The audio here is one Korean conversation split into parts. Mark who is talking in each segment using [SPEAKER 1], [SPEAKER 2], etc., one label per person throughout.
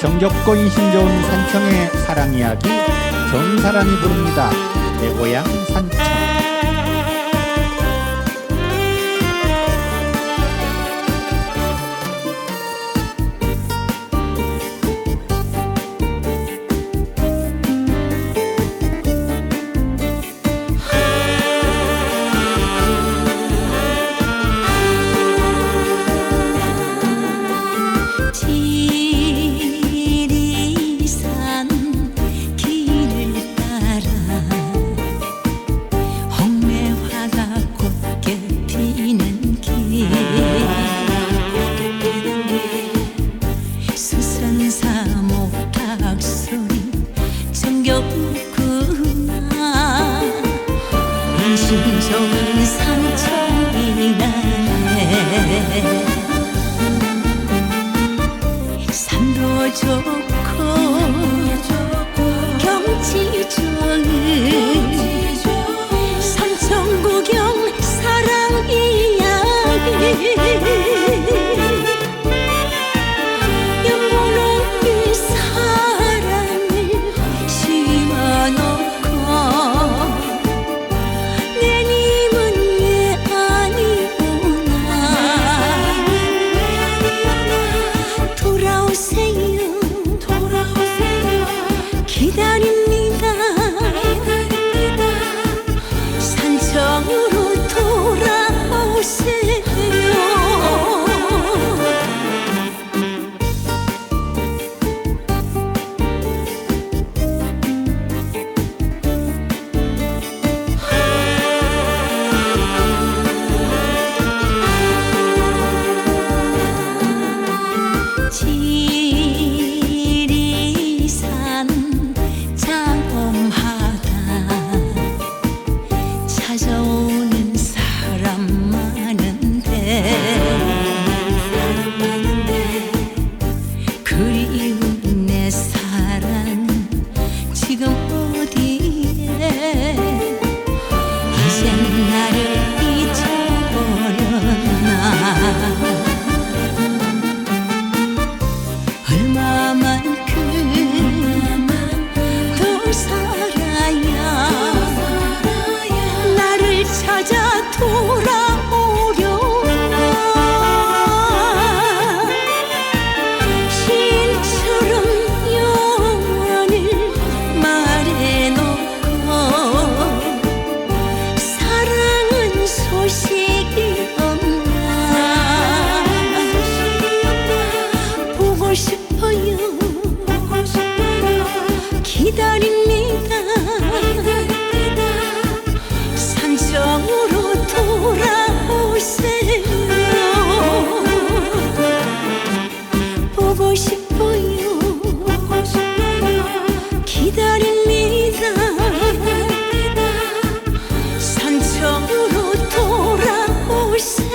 [SPEAKER 1] 정겹고 인심 좋은 산청의 사랑 이야기 정사랑이 부릅니다. 내 고향 산청.
[SPEAKER 2] 좋고 경치 좋은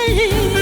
[SPEAKER 2] day